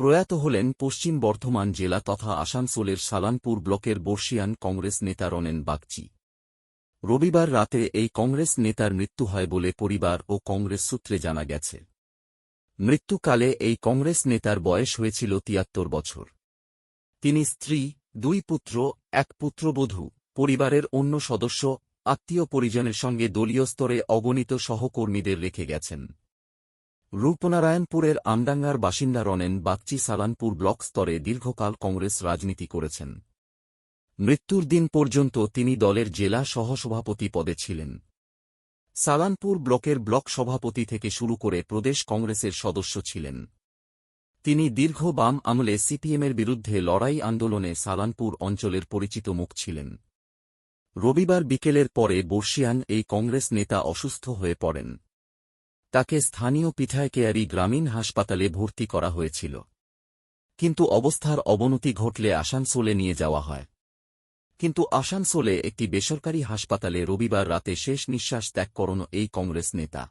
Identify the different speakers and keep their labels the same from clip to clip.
Speaker 1: প্রয়াত হলেন পশ্চিম বর্ধমান জেলা তথা আসানসোলের সালানপুর ব্লকের বর্ষিয়ান কংগ্রেস নেতা রনেন বাগচি। রবিবার রাতে এই কংগ্রেস নেতার মৃত্যু হয় বলে পরিবার ও কংগ্রেস সূত্রে জানা গেছে। মৃত্যুকালে এই কংগ্রেস নেতার বয়স হয়েছিল তিয়াত্তর বছর। তিনি স্ত্রী, দুই পুত্র, এক পুত্রবধূ, পরিবারের অন্য সদস্য, আত্মীয় পরিজনের সঙ্গে দলীয় স্তরে অগণিত সহকর্মীদের রেখে গেছেন। রূপনারায়ণপুরের আমডাঙ্গার বাসিন্দা রনেন বাগচি সালানপুর ব্লক স্তরে দীর্ঘকাল কংগ্রেস রাজনীতি করেছেন। মৃত্যুর দিন পর্যন্ত তিনি দলের জেলা সহসভাপতি পদে ছিলেন। সালানপুর ব্লকের ব্লক সভাপতি থেকে শুরু করে প্রদেশ কংগ্রেসের সদস্য ছিলেন। তিনি দীর্ঘ বাম আমলে সিপিএমের বিরুদ্ধে লড়াই আন্দোলনে সালানপুর অঞ্চলের পরিচিত মুখ ছিলেন। রবিবার বিকেলের পরে বর্ষিয়ান এই কংগ্রেস নেতা অসুস্থ হয়ে পড়েন। তাকে স্থানীয় পিঠায়কেয়ারি গ্রামীণ হাসপাতালে ভর্তি করা হয়েছিল। কিন্তু অবস্থার অবনতি ঘটলে আসানসোলে নিয়ে যাওয়া হয়। কিন্তু আসানসোলে একটি বেসরকারি হাসপাতালে রবিবার রাতে শেষ নিঃশ্বাস ত্যাগ করন এই কংগ্রেস নেতা।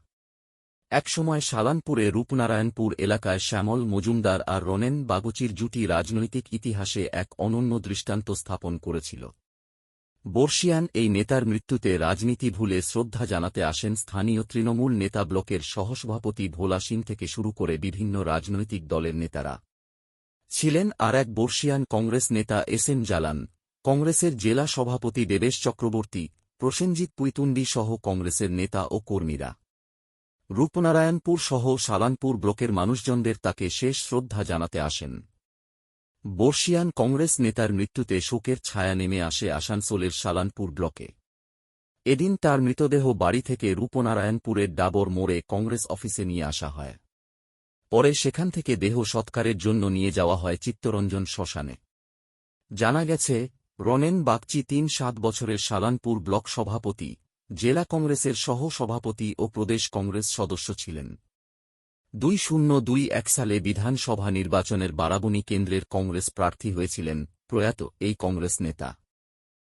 Speaker 1: একসময় সালানপুরে রূপনারায়ণপুর এলাকায় শ্যামল মজুমদার আর রনেন বাগুচির জুটি রাজনৈতিক ইতিহাসে এক অনন্য দৃষ্টান্ত স্থাপন করেছিল। বর্ষিয়ান এই নেতার মৃত্যুতে রাজনীতি ভুলে শ্রদ্ধা জানাতে আসেন স্থানীয় তৃণমূল নেতা ব্লকের সহসভাপতি ভোলা থেকে শুরু করে বিভিন্ন রাজনৈতিক দলের নেতারা। ছিলেন আর এক বর্ষিয়ান কংগ্রেস নেতা এস এন জালান। কংগ্রেসের জেলা সভাপতি দেবেশ চক্রবর্তী, প্রসেনজিৎ পুইতুন্ডি সহ কংগ্রেসের নেতা ও কর্মীরা। রূপনারায়ণপুর সহ সালানপুর ব্লকের মানুষজনদের তাকে শেষ শ্রদ্ধা জানাতে আসেন। বর্ষিয়ান কংগ্রেস নেতার মৃত্যুতে শোকের ছায়া নেমে আসে আসানসোলের সালানপুর ব্লকে। এদিন তার মৃতদেহ বাড়ি থেকে রূপনারায়ণপুরের ডাবর মোড়ে কংগ্রেস অফিসে নিয়ে আসা হয়। পরে সেখান থেকে দেহ সৎকারের জন্য নিয়ে যাওয়া হয় চিত্তরঞ্জন শ্মশানে। জানা গেছে, রনেন বাগচি তিন সাত বছরের সালানপুর ব্লক সভাপতি, জেলা কংগ্রেসের সহ সভাপতি ও প্রদেশ কংগ্রেস সদস্য ছিলেন। দুই শূন্য দুই এক সালে বিধানসভা নির্বাচনের বারাবণী কেন্দ্রের কংগ্রেস প্রার্থী হয়েছিলেন প্রয়াত এই কংগ্রেস নেতা।